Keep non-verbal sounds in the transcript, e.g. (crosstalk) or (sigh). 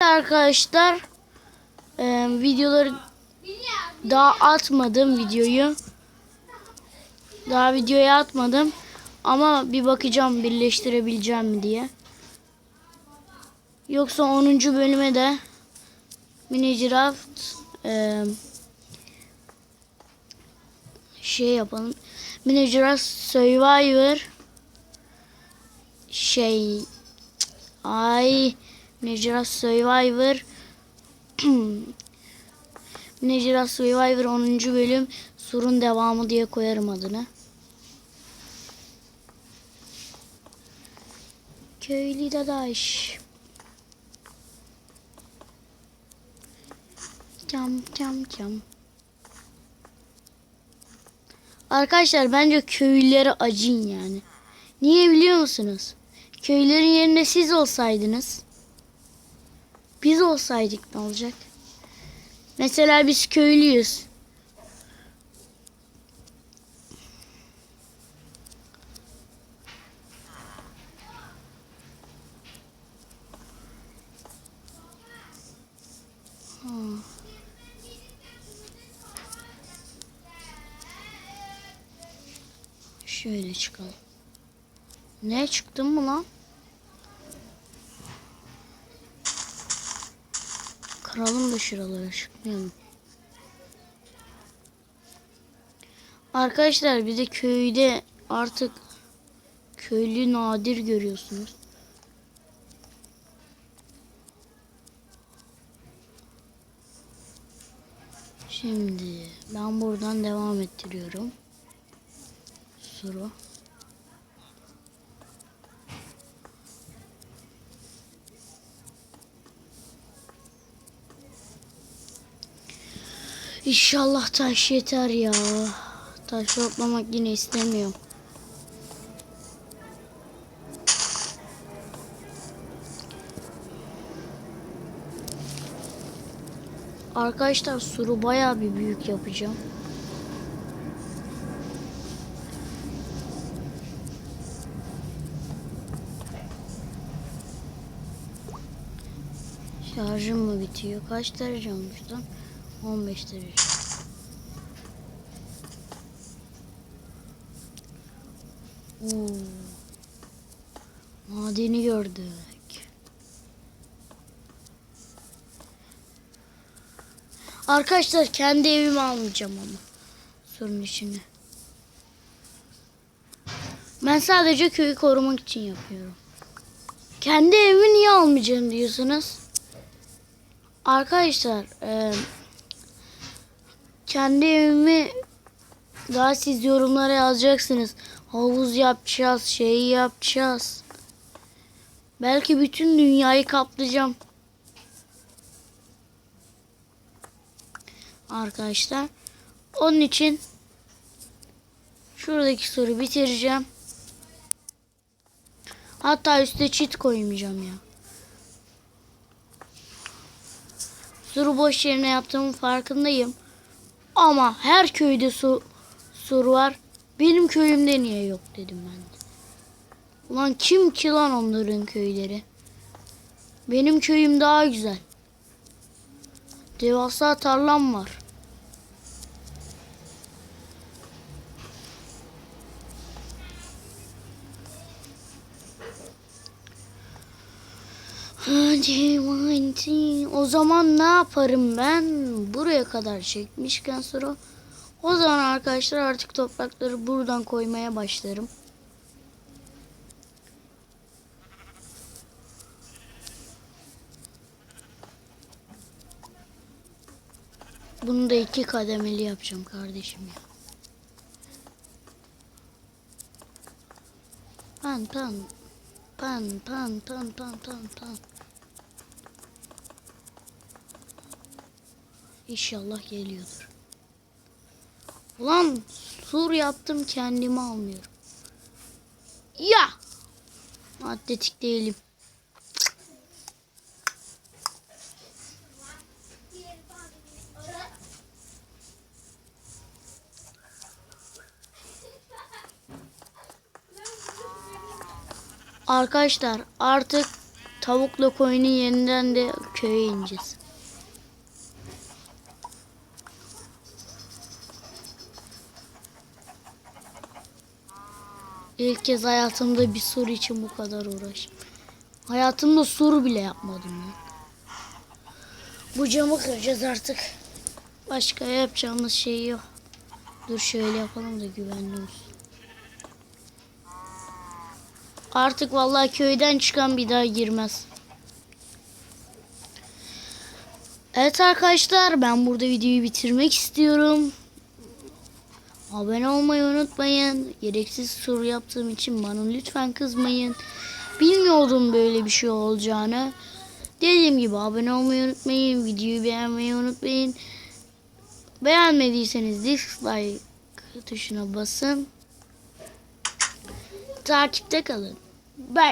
Arkadaşlar e, videoları daha atmadım videoyu. Daha videoya atmadım. Ama bir bakacağım birleştirebileceğim mi diye. Yoksa 10. bölüme de Minecraft e, şey yapalım. Minecraft Survivor şey ay Minecraft Survivor (clears throat) Minecraft Survivor 10. bölüm surun devamı diye koyarım adını. Köylü dadaş. Cam cam cam. Arkadaşlar bence köylülere acın yani. Niye biliyor musunuz? Köylerin yerine siz olsaydınız. Biz olsaydık ne olacak? Mesela biz köylüyüz. Şöyle çıkalım. Ne çıktın mı lan? Kıralım da şuraları çıkmayalım. Arkadaşlar bir de köyde artık köylü nadir görüyorsunuz. Şimdi ben buradan devam ettiriyorum. Suru. İnşallah taş yeter ya. Taş toplamak yine istemiyorum. Arkadaşlar suru bayağı bir büyük yapacağım. Şarjım mı bitiyor? Kaç derece olmuş? 15 derece. Oo. Madeni gördük. Arkadaşlar kendi evimi almayacağım ama. Sorun içine. Ben sadece köyü korumak için yapıyorum. Kendi evimi niye almayacağım diyorsunuz? Arkadaşlar e, kendi evimi daha siz yorumlara yazacaksınız. Havuz yapacağız, şey yapacağız. Belki bütün dünyayı kaplayacağım. Arkadaşlar. Onun için şuradaki soru bitireceğim. Hatta üstte çit koymayacağım ya. Soru boş yerine yaptığımın farkındayım. Ama her köyde su, sur var. Benim köyümde niye yok dedim ben de. Ulan kim ki lan onların köyleri? Benim köyüm daha güzel. Devasa tarlam var. O zaman ne yaparım ben? Buraya kadar çekmişken sonra o zaman arkadaşlar artık toprakları buradan koymaya başlarım. Bunu da iki kademeli yapacağım kardeşim ya. Pan pan pan pan pan pan pan pan. İnşallah geliyordur. Ulan sur yaptım kendimi almıyorum. Ya! Atletik değilim. Arkadaşlar artık tavukla koyunun yeniden de köye ineceğiz. İlk kez hayatımda bir soru için bu kadar uğraştım. Hayatımda soru bile yapmadım ya. Bu camı kıracağız artık. Başka yapacağımız şey yok. Dur şöyle yapalım da güvenli olsun. Artık vallahi köyden çıkan bir daha girmez. Evet arkadaşlar ben burada videoyu bitirmek istiyorum. Abone olmayı unutmayın. Gereksiz soru yaptığım için bana lütfen kızmayın. Bilmiyordum böyle bir şey olacağını. Dediğim gibi abone olmayı unutmayın. Videoyu beğenmeyi unutmayın. Beğenmediyseniz dislike tuşuna basın. Takipte kalın.